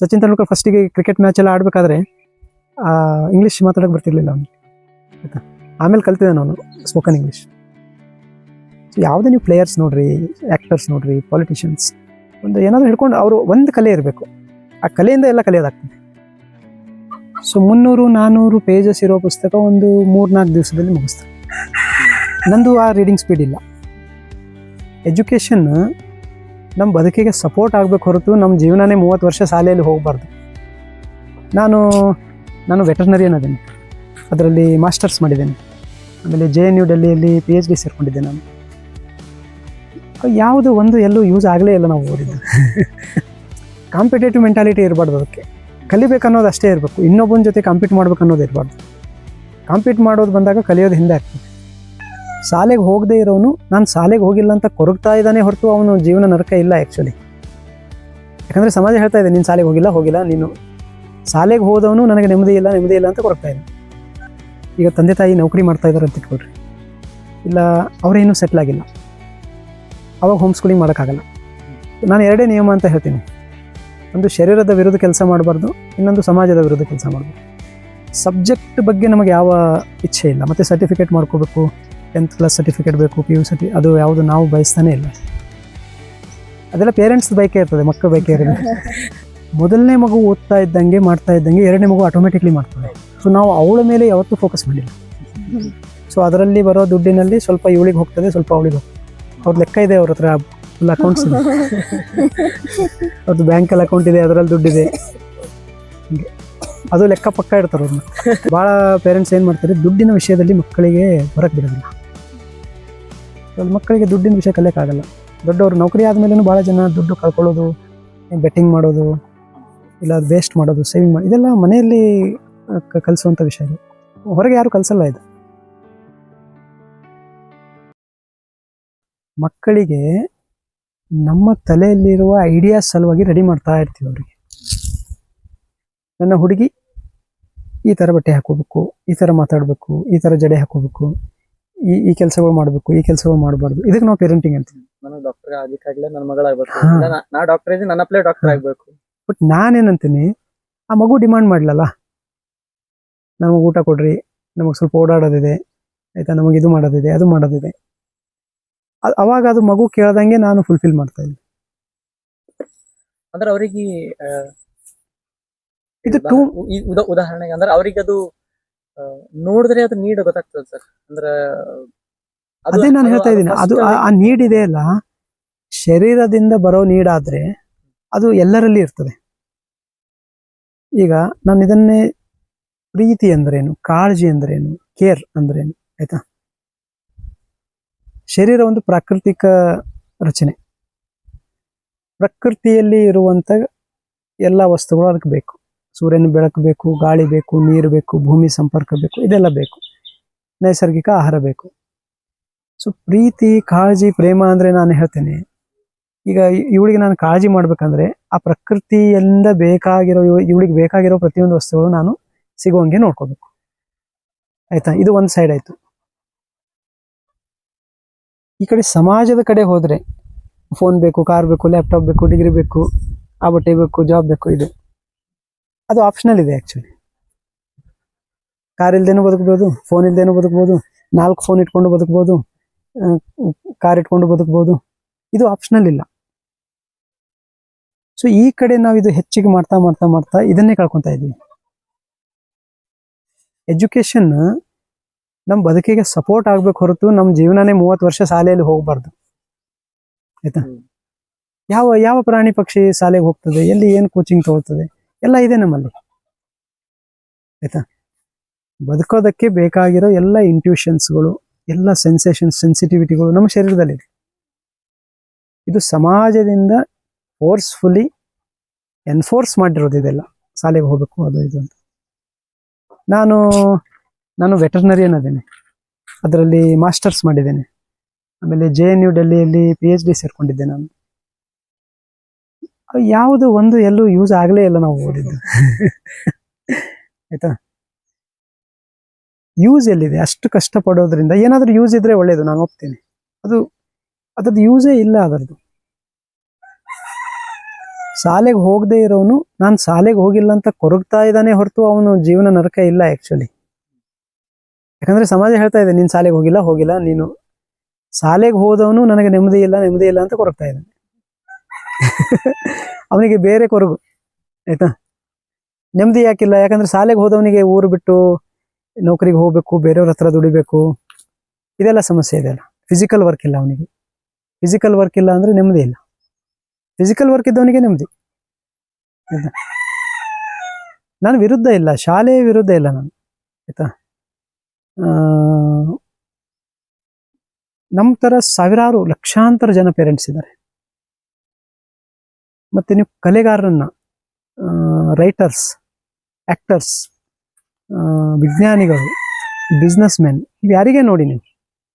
ಸಚಿನ್ ತೆಂಡೂಲ್ಕರ್ ಫಸ್ಟಿಗೆ cricket match ಎಲ್ಲ ಆಡಬೇಕಾದ್ರೆ English ಮಾತಾಡೋಕೆ ಬರ್ತಿರ್ಲಿಲ್ಲ ಅವನು. ಆಯ್ತಾ? ಆಮೇಲೆ ಕಲ್ತಿದ್ದಾನೆ ಅವನು ಸ್ಪೋಕನ್ ಇಂಗ್ಲೀಷ್ ಯಾವುದೇ ನೀವು ಪ್ಲೇಯರ್ಸ್ ನೋಡ್ರಿ ಆ್ಯಕ್ಟರ್ಸ್ ನೋಡ್ರಿ ಪಾಲಿಟಿಷಿಯನ್ಸ್ ಒಂದು ಏನಾದರೂ ಹಿಡ್ಕೊಂಡು ಅವರು ಒಂದು ಕಲೆ ಇರಬೇಕು. ಆ ಕಲೆಯಿಂದ ಎಲ್ಲ ಕಲಿಯೋದಾಗ್ತದೆ. ಸೊ ಮುನ್ನೂರು ನಾನ್ನೂರು ಪೇಜಸ್ ಇರೋ ಪುಸ್ತಕ ಒಂದು ಮೂರ್ನಾಲ್ಕು ದಿವಸದಲ್ಲಿ ಮುಗಿಸ್ತಾರೆ. ನಂದು ಆ ರೀಡಿಂಗ್ ಸ್ಪೀಡ್ ಇಲ್ಲ. ಎಜುಕೇಷನ್ ನಮ್ಮ ಬದುಕಿಗೆ ಸಪೋರ್ಟ್ ಆಗಬೇಕು ಹೊರತು ನಮ್ಮ ಜೀವನನೇ ಮೂವತ್ತು ವರ್ಷ ಶಾಲೆಯಲ್ಲಿ ಹೋಗಬಾರ್ದು. ನಾನು ನಾನು ವೆಟರ್ನರಿಯನ್ ಅದೇನೆ. ಅದರಲ್ಲಿ ಮಾಸ್ಟರ್ಸ್ ಮಾಡಿದ್ದೇನೆ ಆಮೇಲೆ ಜೆ ಎನ್ ಯು ಡೆಲ್ಲಿಯಲ್ಲಿ ಪಿ ಎಚ್ ಡಿ ಸೇರ್ಕೊಂಡಿದ್ದೆ ನಾನು. ಯಾವುದು ಒಂದು ಎಲ್ಲೂ ಯೂಸ್ ಆಗಲೇ ಇಲ್ಲ ನಾವು ಓದಿದ್ದು. ಕಾಂಪಿಟೇಟಿವ್ ಮೆಂಟಾಲಿಟಿ ಇರಬಾರ್ದು ಅದಕ್ಕೆ. ಕಲಿಬೇಕು ಅನ್ನೋದು ಅಷ್ಟೇ ಇರಬೇಕು. ಇನ್ನೊಬ್ಬನ ಜೊತೆ ಕಾಂಪೀಟ್ ಮಾಡ್ಬೇಕು ಅನ್ನೋದು ಇರಬಾರ್ದು. ಕಾಂಪೀಟ್ ಮಾಡೋದು ಬಂದಾಗ ಕಲಿಯೋದು ಹಿಂದೆ ಆಗ್ತದೆ. ಶಾಲೆಗೆ ಹೋಗದೆ ಇರೋನು, ನಾನು ಶಾಲೆಗೆ ಹೋಗಿಲ್ಲ ಅಂತ ಕೊರಗ್ತಾ ಇದ್ದಾನೆ ಹೊರತು ಅವನು ಜೀವನ ನರಕ ಇಲ್ಲ ಆ್ಯಕ್ಚುಲಿ ಯಾಕಂದರೆ ಸಮಾಜ ಹೇಳ್ತಾ ಇದೆ, ನೀನು ಶಾಲೆಗೆ ಹೋಗಿಲ್ಲ ಹೋಗಿಲ್ಲ, ನೀನು ಶಾಲೆಗೆ ಹೋದವನು ನನಗೆ ನೆಮ್ಮದಿ ಇಲ್ಲ ನೆಮ್ಮದಿ ಇಲ್ಲ ಅಂತ ಕೊರಗ್ತಾ ಇದೆ ಈಗ ತಂದೆ ತಾಯಿ ನೌಕರಿ ಮಾಡ್ತಾ ಇದ್ದಾರೆ ಅಂತ ಇಟ್ಕೊಳ್ರಿ. ಇಲ್ಲ ಅವರೇನು ಸೆಟ್ಲ್ ಆಗಿಲ್ಲ. ಅವಾಗ ಹೋಮ್ ಸ್ಕೂಲಿಂಗ್ ಮಾಡೋಕ್ಕಾಗಲ್ಲ. ನಾನು ಎರಡೇ ನಿಯಮ ಅಂತ ಹೇಳ್ತೀನಿ. ಒಂದು ಶರೀರದ ವಿರುದ್ಧ ಕೆಲಸ ಮಾಡಬಾರ್ದು, ಇನ್ನೊಂದು ಸಮಾಜದ ವಿರುದ್ಧ ಕೆಲಸ ಮಾಡಬಾರ್ದು. ಸಬ್ಜೆಕ್ಟ್ ಬಗ್ಗೆ ನಮಗೆ ಯಾವ ಇಚ್ಛೆ ಇಲ್ಲ. ಮತ್ತು ಸರ್ಟಿಫಿಕೇಟ್ ಮಾಡ್ಕೋಬೇಕು ಟೆಂತ್ ಕ್ಲಾಸ್ ಸರ್ಟಿಫಿಕೇಟ್ ಬೇಕು ಪಿ ಯು ಸರ್ಟಿ ಅದು ಯಾವುದು ನಾವು ಬಯಸ್ತಾನೆ ಇಲ್ಲ. ಅದೆಲ್ಲ ಪೇರೆಂಟ್ಸ್ ಬೈಕೆ ಇರ್ತದೆ ಮಕ್ಕಳ ಬೈಕೆ ಇರಲಿ ಮೊದಲನೇ ಮಗು ಓದ್ತಾ ಇದ್ದಂಗೆ ಮಾಡ್ತಾ ಇದ್ದಂಗೆ ಎರಡನೇ ಮಗು ಆಟೋಮೆಟಿಕ್ಲಿ ಮಾಡ್ತದೆ ಸೊ ನಾವು ಅವಳ ಮೇಲೆ ಯಾವತ್ತೂ ಫೋಕಸ್ ಮಾಡಿಲ್ಲ. ಸೊ ಅದರಲ್ಲಿ ಬರೋ ದುಡ್ಡಿನಲ್ಲಿ ಸ್ವಲ್ಪ ಇವಳಿಗೆ ಹೋಗ್ತದೆ ಸ್ವಲ್ಪ ಅವಳಿಗೆ ಹೋಗ್ತದೆ. ಅವ್ರ ಲೆಕ್ಕ ಇದೆ ಅವ್ರ ಹತ್ರ ಫುಲ್ ಅಕೌಂಟ್ಸ್ ಇದೆ. ಅವ್ರದ್ದು ಬ್ಯಾಂಕಲ್ಲಿ ಅಕೌಂಟ್ ಇದೆ ಅದರಲ್ಲಿ ದುಡ್ಡಿದೆ. ಹೀಗೆ. ಅದು ಲೆಕ್ಕ ಪಕ್ಕ ಇಡ್ತಾರೆ ಅವ್ರನ್ನ. ಭಾಳ ಪೇರೆಂಟ್ಸ್ ಏನು ಮಾಡ್ತಾರೆ ದುಡ್ಡಿನ ವಿಷಯದಲ್ಲಿ ಮಕ್ಕಳಿಗೆ ಹೊರಗೆ ಬಿಡೋದಿಲ್ಲ. ಮಕ್ಕಳಿಗೆ ದುಡ್ಡಿನ ವಿಷಯ ಕಲಿಯೋಕ್ಕಾಗಲ್ಲ. ದೊಡ್ಡವರು ನೌಕರಿ ಆದಮೇಲೂ ಭಾಳ ಜನ ದುಡ್ಡು ಕಳ್ಕೊಳ್ಳೋದು ಬೆಟ್ಟಿಂಗ್ ಮಾಡೋದು, ಇಲ್ಲ ವೇಸ್ಟ್ ಮಾಡೋದು ಸೇವಿಂಗ್ ಮಾಡಿ, ಇದೆಲ್ಲ ಮನೆಯಲ್ಲಿ ಕಲಿಸುವಂಥ ವಿಷಯ ಹೊರಗೆ ಯಾರು ಕಲಿಸಲ್ಲ ಇದು. ಮಕ್ಕಳಿಗೆ ನಮ್ಮ ತಲೆಯಲ್ಲಿರುವ ಐಡಿಯಾಸ್ ಸಲುವಾಗಿ ರೆಡಿ ಮಾಡ್ತಾ ಇರ್ತೀವಿ ಅವರಿಗೆ. ನನ್ನ ಹುಡುಗಿ ಈ ಥರ ಬಟ್ಟೆ ಹಾಕೋಬೇಕು ಈ ಥರ ಮಾತಾಡಬೇಕು, ಈ ಥರ ಜಡೆ ಹಾಕೋಬೇಕು ಈ ಈ ಕೆಲಸಗಳು ಮಾಡಬೇಕು ಈ ಕೆಲಸಗಳು ಮಾಡಬಾರ್ದು. ಇದಕ್ಕೆ ನಾವು ಪೇರೆಂಟಿಂಗ್ ಅಂತೀವಿ. ನಾನು ಡಾಕ್ಟರ್ ಆಗ್ಲಿಕ್ಕಾಗ್ಲೇ ನನ್ನ ಮಗಳಾಗ್ಬೇಕು. ನಾ- ನಾ ಡಾಕ್ಟರ್ ಇದ್ದೀನಿ ನನ್ನ ಪ್ಲೇ ಡಾಕ್ಟರ್. ಆಗ್ಬೇಕು. ಬಟ್ ನಾನೇನಂತೀನಿ ಆ ಮಗು ಡಿಮಾಂಡ್ ಮಾಡ್ಲಲ್ಲ? ನಮಗೆ ಊಟ ಕೊಡ್ರಿ ನಮಗೆ ಸ್ವಲ್ಪ ಓಡಾಡೋದಿದೆ ಆಯ್ತಾ? ನಮಗೆ ಇದು ಮಾಡೋದಿದೆ ಅದು ಮಾಡೋದಿದೆ. ಅ- ಅವಾಗ ಅದು ಮಗು ಕೇಳ್ದಂಗೆ ನಾನು ಫುಲ್ಫಿಲ್ ಮಾಡ್ತಾ ಇದ್ದೀನಿ. ಅಂದ್ರೆ ಅವರಿಗೆ ಇದು ಟೂ ಉದಾಹರಣೆಗೆ ಅಂದ್ರೆ ಅವ್ರಿಗೆ ಅದು ನೋಡಿದ್ರೆ ಅದು ನೀಡ್ ಗೊತ್ತಾಗ್ತದೆ ಸರ್. ಅಂದ್ರೆ ಅದೇ ನಾನು ಹೇಳ್ತಾ ಇದ್ದೀನಿ. ಅದು ಆ- ನೀಡ್ ಇದೆ ಅಲ್ಲ ಶರೀರದಿಂದ ಬರೋ ನೀಡಾದ್ರೆ ಅದು ಎಲ್ಲರಲ್ಲಿ ಇರ್ತದೆ. ಈಗ ನಾನು ಇದನ್ನೇ ಪ್ರೀತಿ ಅಂದ್ರೇನು ಕಾಳಜಿ ಅಂದ್ರೇನು ಕೇರ್ ಅಂದ್ರೇನು ಆಯ್ತಾ? ಶರೀರ ಒಂದು ಪ್ರಾಕೃತಿಕ ರಚನೆ. ಪ್ರಕೃತಿಯಲ್ಲಿ ಇರುವಂತ ಎಲ್ಲ ವಸ್ತುಗಳು ಅದಕ್ಕೆ ಬೇಕು. ಸೂರ್ಯನ ಬೆಳಕು ಬೇಕು, ಗಾಳಿ ಬೇಕು, ನೀರು ಬೇಕು, ಭೂಮಿ ಸಂಪರ್ಕ ಬೇಕು, ಇದೆಲ್ಲ ಬೇಕು. ನೈಸರ್ಗಿಕ ಆಹಾರ ಬೇಕು. ಸೊ ಪ್ರೀತಿ, ಕಾಳಜಿ, ಪ್ರೇಮ ಅಂದ್ರೆ ನಾನು ಹೇಳ್ತೇನೆ, ಈಗ ಇವಳಿಗೆ ನಾನು ಕಾಳಜಿ ಮಾಡ್ಬೇಕಂದ್ರೆ ಆ ಪ್ರಕೃತಿಯಿಂದ ಬೇಕಾಗಿರೋ ಇವಳಿಗೆ ಬೇಕಾಗಿರೋ ಪ್ರತಿಯೊಂದು ವಸ್ತುಗಳು ನಾನು ಸಿಗುವಂಗೆ ನೋಡ್ಕೋಬೇಕು. ಆಯ್ತಾ? ಇದು ಒಂದು ಸೈಡ್ ಆಯ್ತು. ಈ ಕಡೆ ಸಮಾಜದ ಕಡೆ ಹೋದ್ರೆ ಫೋನ್ ಬೇಕು ಕಾರ್ ಬೇಕು ಲ್ಯಾಪ್ಟಾಪ್ ಬೇಕು ಡಿಗ್ರಿ ಬೇಕು, ಆ ಬಟ್ಟೆ ಬೇಕು ಜಾಬ್ ಬೇಕು, ಇದು. ಅದು ಆಪ್ಷನಲ್ ಇದೆ ಆ್ಯಕ್ಚುಲಿ ಕಾರ್ ಇಲ್ದೇನೂ ಬದುಕ್ಬೋದು ಫೋನ್ ಇಲ್ದೇನೂ ಬದುಕ್ಬೋದು ನಾಲ್ಕು ಫೋನ್ ಇಟ್ಕೊಂಡು ಬದುಕ್ಬೋದು ಕಾರ್ ಇಟ್ಕೊಂಡು ಬದುಕ್ಬೋದು. ಇದು ಆಪ್ಷನಲ್ ಇಲ್ಲ. ಸೊ ಈ ಕಡೆ ನಾವು ಇದು ಹೆಚ್ಚಿಗೆ ಮಾಡ್ತಾ ಮಾಡ್ತಾ ಮಾಡ್ತಾ ಇದನ್ನೇ ಕಳ್ಕೊತಾ ಇದ್ದೀವಿ. ಎಜುಕೇಶನ್ ನಮ್ಮ ಬದುಕಿಗೆ ಸಪೋರ್ಟ್ ಆಗ್ಬೇಕು ಹೊರತು ನಮ್ಮ ಜೀವನನೇ ಮೂವತ್ತು ವರ್ಷ ಶಾಲೆಯಲ್ಲಿ ಹೋಗಬಾರ್ದು. ಆಯ್ತಾ? ಯಾವ ಯಾವ ಪ್ರಾಣಿ ಪಕ್ಷಿ ಶಾಲೆಗೆ ಹೋಗ್ತದೆ ಎಲ್ಲಿ ಏನು ಕೋಚಿಂಗ್ ತಗೊಳ್ತದೆ? ಎಲ್ಲ ಇದೆ ನಮ್ಮಲ್ಲಿ. ಆಯ್ತಾ? ಬದುಕೋದಕ್ಕೆ ಬೇಕಾಗಿರೋ ಎಲ್ಲ ಇಂಟ್ಯೂಷನ್ಸ್ಗಳು ಎಲ್ಲ ಸೆನ್ಸೇಷನ್ಸ್ ಸೆನ್ಸಿಟಿವಿಟಿಗಳು ನಮ್ಮ ಶರೀರದಲ್ಲಿದೆ ಇದು. ಸಮಾಜದಿಂದ ಫೋರ್ಸ್ಫುಲಿ ಎನ್ಫೋರ್ಸ್ ಮಾಡಿರೋದು ಇದೆಲ್ಲ. ಶಾಲೆಗೆ ಹೋಗ್ಬೇಕು, ಅದು, ಇದು ಅಂತ. ನಾನು ನಾನು ವೆಟರ್ನರಿಯನ್ ಅದೇನೆ. ಅದರಲ್ಲಿ ಮಾಸ್ಟರ್ಸ್ ಮಾಡಿದ್ದೇನೆ. ಆಮೇಲೆ ಜೆ ಎನ್ ಯು ಡೆಲ್ಲಿಯಲ್ಲಿ ಪಿ ಎಚ್ ಡಿ ಸೇರಿಕೊಂಡಿದ್ದೆ ನಾನು. ಯಾವುದು ಒಂದು ಎಲ್ಲೂ ಯೂಸ್ ಆಗಲೇ ಇಲ್ಲ ನಾವು ಓದಿದ್ದು. ಆಯ್ತಾ? ಯೂಸ್ ಎಲ್ಲಿದೆ? ಅಷ್ಟು ಕಷ್ಟಪಡೋದ್ರಿಂದ ಏನಾದರೂ ಯೂಸ್ ಇದ್ರೆ ಒಳ್ಳೇದು ನಾನು ಒಪ್ತೀನಿ. ಅದು ಅದ್ರದ್ದು ಯೂಸೇ ಇಲ್ಲ ಅದರದ್ದು. ಶಾಲೆಗೆ ಹೋಗದೆ ಇರೋನು ನಾನು ಶಾಲೆಗೆ ಹೋಗಿಲ್ಲ ಅಂತ ಕೊರಗ್ತಾ ಇದ್ದಾನೆ ಹೊರತು ಅವನು ಜೀವನ ನರಕ ಇಲ್ಲ ಆ್ಯಕ್ಚುಲಿ ಯಾಕಂದ್ರೆ ಸಮಾಜ ಹೇಳ್ತಾ ಇದೆ ನೀನು ಶಾಲೆಗೆ ಹೋಗಿಲ್ಲ ಹೋಗಿಲ್ಲ ನೀನು ಶಾಲೆಗೆ ಹೋದವನು ನನಗೆ ನೆಮ್ಮದಿ ಇಲ್ಲ ನೆಮ್ಮದಿ ಇಲ್ಲ ಅಂತ ಕೊರಗ್ತಾ ಇದ್ದಾನೆ. ಅವನಿಗೆ ಬೇರೆ ಕೊರಗು, ಆಯ್ತಾ? ನೆಮ್ಮದಿ ಯಾಕಿಲ್ಲ, ಯಾಕಂದ್ರೆ ಶಾಲೆಗೆ ಹೋದವನಿಗೆ ಊರು ಬಿಟ್ಟು ನೌಕರಿಗೆ ಹೋಗ್ಬೇಕು, ಬೇರೆಯವ್ರ ಹತ್ರ ದುಡಿಬೇಕು, ಇದೆಲ್ಲ ಸಮಸ್ಯೆ ಇದೆ ಅಲ್ಲ. ಫಿಸಿಕಲ್ ವರ್ಕ್ ಇಲ್ಲ ಅವನಿಗೆ. ಫಿಸಿಕಲ್ ವರ್ಕ್ ಇಲ್ಲ ಅಂದ್ರೆ ನೆಮ್ಮದಿ ಇಲ್ಲ. ಫಿಸಿಕಲ್ ವರ್ಕ್ ಇದ್ದವನಿಗೆ ನೆಮ್ಮದಿ. ನಾನು ವಿರುದ್ಧ ಇಲ್ಲ, ಶಾಲೆಯ ವಿರುದ್ಧ ಇಲ್ಲ ನಾನು, ಆಯ್ತಾ? ನಮ್ಮ ಥರ ಸಾವಿರಾರು ಲಕ್ಷಾಂತರ ಜನ ಪೇರೆಂಟ್ಸ್ ಇದ್ದಾರೆ. ಮತ್ತೆ ನೀವು ಕಲೆಗಾರರನ್ನು ರೈಟರ್ಸ್ ಆಕ್ಟರ್ಸ್ ವಿಜ್ಞಾನಿಗಳು ಬಿಸ್ನೆಸ್ ಮೆನ್ ಇವು ಯಾರಿಗೆ ನೋಡಿ ನೀವು?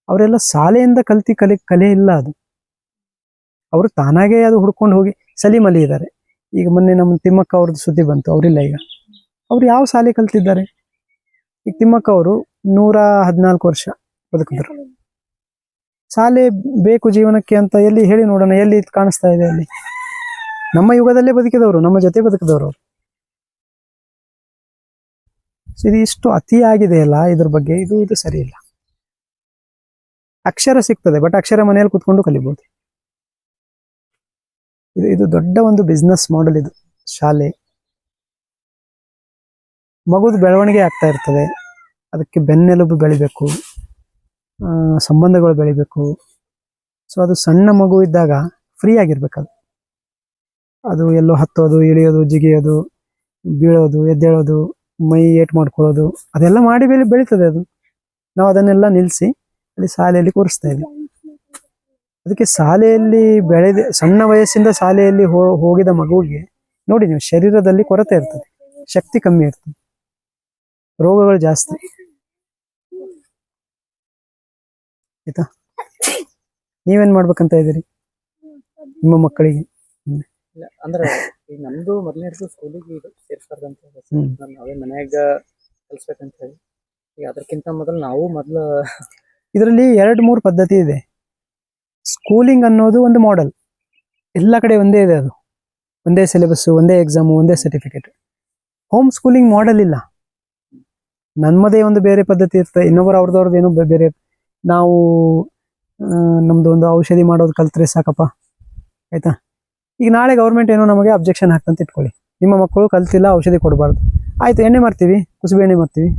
ಅವರೆಲ್ಲ ಶಾಲೆಯಿಂದ ಕಲ್ತಿ ಕಲಿ, ಕಲೆ ಇಲ್ಲ ಅದು. ಅವರು ತಾನಾಗೇ ಅದು ಹುಡ್ಕೊಂಡು ಹೋಗಿ ಸಲೀಮಲ್ಲಿ ಇದ್ದಾರೆ. ಈಗ ಮೊನ್ನೆ ನಮ್ಮ ತಿಮ್ಮಕ್ಕ ಅವ್ರದ್ದು ಸುದ್ದಿ ಬಂತು, ಅವರಿಲ್ಲ ಈಗ. ಅವ್ರು ಯಾವ ಶಾಲೆ ಕಲ್ತಿದ್ದಾರೆ? ಈಗ ತಿಮ್ಮಕ್ಕ ಅವರು ನೂರ ಹದಿನಾಲ್ಕು ವರ್ಷ ಬದುಕಿದ್ರು. ಶಾಲೆ ಬೇಕು ಜೀವನಕ್ಕೆ ಅಂತ ಎಲ್ಲಿ ಹೇಳಿ ನೋಡೋಣ, ಎಲ್ಲಿ ಕಾಣಿಸ್ತಾ ಇದೆ ಅಲ್ಲಿ? ನಮ್ಮ ಯುಗದಲ್ಲೇ ಬದುಕಿದವರು, ನಮ್ಮ ಜೊತೆ ಬದುಕಿದವರು. ಇದು ಇಷ್ಟು ಅತಿಯಾಗಿದೆಯಲ್ಲ ಇದ್ರ ಬಗ್ಗೆ ಇದು ಇದು ಸರಿ ಇಲ್ಲ. ಅಕ್ಷರ ಸಿಗ್ತದೆ ಬಟ್ ಅಕ್ಷರ ಮನೆಯಲ್ಲಿ ಕುತ್ಕೊಂಡು ಕಲಿಬಹುದು ಇದು ಇದು ದೊಡ್ಡ ಒಂದು ಬಿಸ್ನೆಸ್ ಮಾಡೆಲ್ ಇದು, ಶಾಲೆ. ಮಗುದು ಬೆಳವಣಿಗೆ ಆಗ್ತಾ ಇರ್ತದೆ, ಅದಕ್ಕೆ ಬೆನ್ನೆಲುಬು ಬೆಳಿಬೇಕು ಸಂಬಂಧಗಳು ಬೆಳಿಬೇಕು. ಸೊ ಅದು ಸಣ್ಣ ಮಗು ಇದ್ದಾಗ ಫ್ರೀ ಆಗಿರ್ಬೇಕು ಅದು ಎಲ್ಲೋ ಹತ್ತೋದು, ಇಳಿಯೋದು, ಜಿಗಿಯೋದು, ಬೀಳೋದು, ಎದ್ದೇಳೋದು, ಮೈ ಏಟ್ ಮಾಡ್ಕೊಳ್ಳೋದು, ಅದೆಲ್ಲ ಮಾಡಿ ಬೆಳಿ, ಬೆಳೀತದೆ ಅದು. ನಾವು ಅದನ್ನೆಲ್ಲ ನಿಲ್ಲಿಸಿ ಅಲ್ಲಿ ಶಾಲೆಯಲ್ಲಿ ಕೂರಿಸ್ತಾ ಇದ್ದೀವಿ ಅದಕ್ಕೆ ಶಾಲೆಯಲ್ಲಿ ಬೆಳೆದ, ಸಣ್ಣ ವಯಸ್ಸಿಂದ ಶಾಲೆಯಲ್ಲಿ ಹೋಗಿದ ಮಗುವಿಗೆ ನೋಡಿ ನೀವು, ಶರೀರದಲ್ಲಿ ಕೊರತೆ ಇರ್ತದೆ, ಶಕ್ತಿ ಕಮ್ಮಿ ಇರ್ತದೆ, ರೋಗಗಳು ಜಾಸ್ತಿ. ಆಯ್ತಾ? ನೀವೇನ್ ಮಾಡ್ಬೇಕಂತ ಇದ್ದೀರಿ? ನಿಮ್ಮ ಮಕ್ಕಳಿಗೆ? ಇಲ್ಲ ಅಂದ್ರೆ ಈಗ ನಮ್ದು ಮೊದಲನೇ ಹಿಡಿದು ಸ್ಕೂಲಿಗೆ ಇದು ಸೇರ್ಸ್ಬಾರ್ದಂತ ಹ್ಮ್. ನಾವೇ ಮನ್ಯಾಗ ಕಲ್ಸ್ಬೇಕಂತ ಹೇಳಿ. ಈಗ ಅದಕ್ಕಿಂತ ಮೊದಲು ನಾವು ಮೊದ್ಲು ಇದರಲ್ಲಿ ಎರಡು ಮೂರು ಪದ್ಧತಿ ಇದೆ. ಸ್ಕೂಲಿಂಗ್ ಅನ್ನೋದು ಒಂದು ಮಾಡೆಲ್ ಎಲ್ಲ ಕಡೆ ಒಂದೇ ಇದೆ ಅದು. ಒಂದೇ ಸಿಲೆಬಸ್ ಒಂದೇ ಎಕ್ಸಾಮು ಒಂದೇ ಸರ್ಟಿಫಿಕೇಟ್ ಹೋಮ್ ಸ್ಕೂಲಿಂಗ್ ಮಾಡೆಲ್ ಇಲ್ಲ. ನಮ್ಮದೇ ಒಂದು ಬೇರೆ ಪದ್ಧತಿ ಇರ್ತದೆ ಇನ್ನೊಬ್ಬರು ಅವ್ರದ್ದು ಏನೋ ಬೇ- ಬೇರೆ. ನಾವು ಆ, ನಮ್ದು ಒಂದು ಔಷಧಿ ಮಾಡೋದು ಕಲ್ತ್ರೆ ಸಾಕಪ್ಪ. ಆಯ್ತಾ? ಈಗ ನಾಳೆ ಗೌರ್ಮೆಂಟ್ ಏನೋ ನಮಗೆ ಅಬ್ಜೆಕ್ಷನ್ ಹಾಕ್ತಂತ ಇಟ್ಕೊಳ್ಳಿ. ನಿಮ್ಮ ಮಕ್ಕಳು ಕಲ್ತಿಲ್ಲ, ಔಷಧಿ ಕೊಡಬಾರ್ದು. ಆಯಿತು, ಎಣ್ಣೆ ಮಾಡ್ತೀವಿ ಕುಸುಬೆ ಎಣ್ಣೆ ಮಾಡ್ತೀವಿ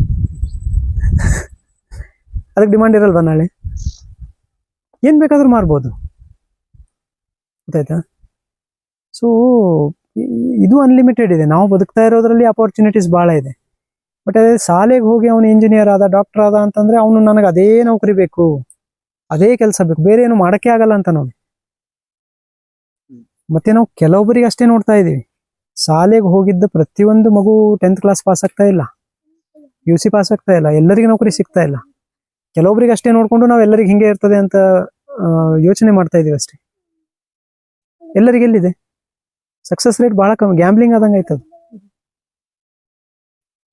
ಅದಕ್ಕೆ ಡಿಮಾಂಡ್ ಇರಲ್ವಾ ನಾಳೆ? ಏನು ಬೇಕಾದರೂ ಮಾರ್ಬೋದು. ಗೊತ್ತಾಯ್ತಾ? ಸೊ ಇದು ಅನ್ಲಿಮಿಟೆಡ್ ಇದೆ. ನಾವು ಬದುಕ್ತಾ ಇರೋದ್ರಲ್ಲಿ ಅಪರ್ಚುನಿಟೀಸ್ ಭಾಳ ಇದೆ. ಬಟ್ ಅದೇ ಶಾಲೆಗೆ ಹೋಗಿ ಅವನು ಇಂಜಿನಿಯರ್ ಆದ ಡಾಕ್ಟರ್ ಆದ ಅಂತಂದರೆ ಅವನು ನನಗೆ ಅದೇ ನೌಕರಿ ಬೇಕು. ಅದೇ ಕೆಲಸ ಬೇಕು. ಬೇರೆ ಏನು ಮಾಡೋಕ್ಕೆ ಆಗಲ್ಲ ಅಂತ ನಾವು ಮತ್ತೆ ನಾವು ಕೆಲವೊಬ್ಬರಿಗೆ ಅಷ್ಟೇ ನೋಡ್ತಾ ಇದೀವಿ ಶಾಲೆಗೆ ಹೋಗಿದ್ದ ಪ್ರತಿಯೊಂದು ಮಗು ಟೆಂತ್ ಕ್ಲಾಸ್ ಪಾಸ್ ಆಗ್ತಾ ಇಲ್ಲ. ಯು ಸಿ ಪಾಸ್ ಆಗ್ತಾ ಇಲ್ಲ. ಎಲ್ಲರಿಗೂ ನೌಕರಿ ಸಿಗ್ತಾ ಇಲ್ಲ. ಕೆಲವೊಬ್ಬರಿಗೆ ಅಷ್ಟೇ ನೋಡ್ಕೊಂಡು ನಾವು ಎಲ್ಲರಿಗೆ ಹಿಂಗೆ ಇರ್ತದೆ ಅಂತ ಯೋಚನೆ ಮಾಡ್ತಾ ಇದೀವಿ ಅಷ್ಟೇ. ಎಲ್ಲರಿಗೆ ಎಲ್ಲಿದೆ? ಸಕ್ಸಸ್ ರೇಟ್ ಬಹಳ ಕಮ್ಮಿ ಗ್ಯಾಂಬ್ಲಿಂಗ್ ಆದಂಗೆ ಆಯ್ತದ.